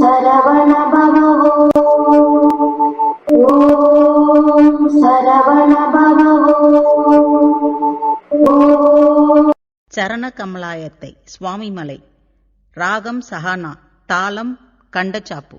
சரவண பவோ ஓம் சரவண பவோ சரண கமலாயத்தை சுவாமிமலை ராகம் சஹானா தாளம் கண்டச்சாப்பு.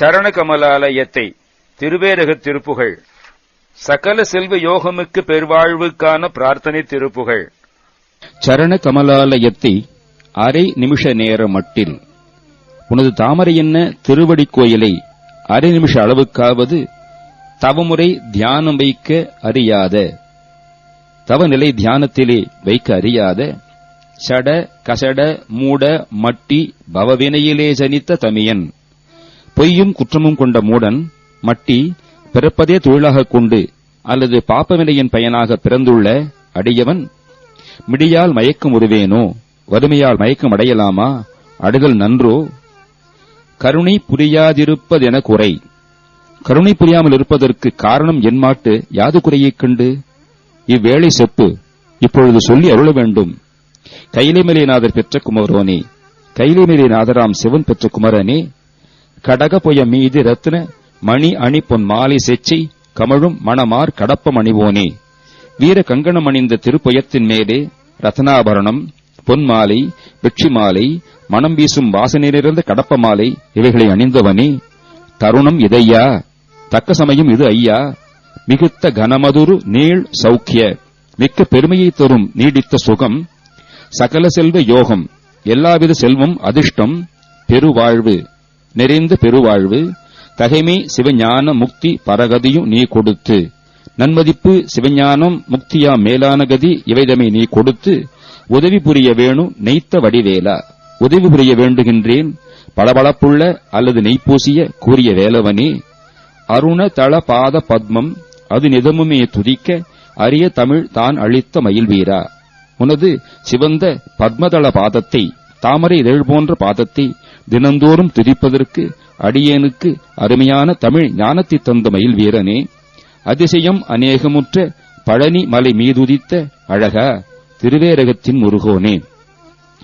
சரண கமலாலயத்தை திருவேரகத் திருப்புகழ் சகல செல்வ யோகமுக்கு பெருவாழ்வுக்கான பிரார்த்தனை திருப்புகழ் சரண கமலாலயத்தை அரை நிமிஷ நேர மட்டில் உனது தாமரை என்ன திருவடி கோயிலை அரை நிமிஷ அளவுக்காவது தவமுறை தியானம் வைக்க அறியாத தவநிலை தியானத்திலே வைக்க அறியாத சட கசட மூட மட்டி பவவினையிலே ஜனித்த தமியன். பொய்யும் குற்றமும் கொண்ட மூடன் மட்டி பிறப்பதே தொழிலாகக் கொண்டு அல்லது பாப்பவினையின் பயனாக பிறந்துள்ள அடியவன் மிடியால் மயக்கம் உருவேனோ? வறுமையால் மயக்கம் அடையலாமா? அடுதல் நன்றோ? கருணை புரியாதிருப்பதென குறை. கருணை புரியாமல் இருப்பதற்கு காரணம் என் மாட்டு யாது குறையைக் கண்டு? இவ்வேளை செப்பு இப்பொழுது சொல்லி அருள வேண்டும். கைலைமலைநாதர் பெற்ற குமரோனே கைலைமலைநாதராம் சிவன் பெற்ற குமரனே கடக மீது ரத்ன மணி அணி பொன் மாலை செச்சை கமழும் மணமார் கடப்பம் அணிவோனே வீர கங்கணம் அணிந்த திருப்புயத்தின் மேலே ரத்னாபரணம் பொன்மாலை வெற்றி மாலை மணம் வீசும் வாசனையிலிருந்த கடப்ப மாலை இவைகளை அணிந்தவனே. தருணம் இதையா? தக்க சமயம் இது ஐயா. மிகுத்த கனமதுரு நீள் சௌக்கிய மிக்க பெருமையை தரும் நீடித்த சுகம். சகல செல்வ யோகம் எல்லாவித செல்வம் அதிர்ஷ்டம் பெருவாழ்வு. நிறைந்த பெருவாழ்வு தகைமை சிவஞான முக்தி பரகதியும் நீ கொடுத்து நன்மதிப்பு சிவஞானம் முக்தியா மேலான கதி இவைதமை நீ கொடுத்து உதவி புரிய வேணும் நெய்த்த வடிவேலா. உதவி புரிய வேண்டுகின்றேன் பளபளப்புள்ள அல்லது நெய்ப்பூசிய கூறிய வேலவனே. அருண தள பாத பத்மம் அது நிதமுமே துதிக்க அரிய தமிழ் தான் அளித்த மயில்வீரா. உனது சிவந்த பத்மதள பாதத்தை தாமரை இதழ் போன்ற பாதத்தை தினந்தோறும் துதிப்பதற்கு அடியேனுக்கு அருமையான தமிழ் ஞானத்தை தந்த மயில் வீரனே அதிசயம் அநேகமுற்ற பழனி மலை மீதுதித்த அழகா திருவேரகத்தின் முருகோனே.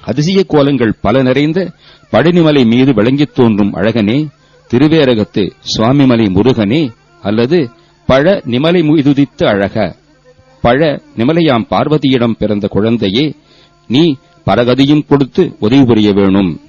அதிசய கோலங்கள் பல நிறைந்த பழனிமலை மீது விளங்கித் தோன்றும் அழகனே திருவேரகத்து சுவாமிமலை முருகனே அல்லது பழ நிமலை மீதுதித்த அழக. பழ நிமலையாம் பார்வதியிடம் பிறந்த குழந்தையே நீ பரகதியும் கொடுத்து உதவி புரிய வேணும்.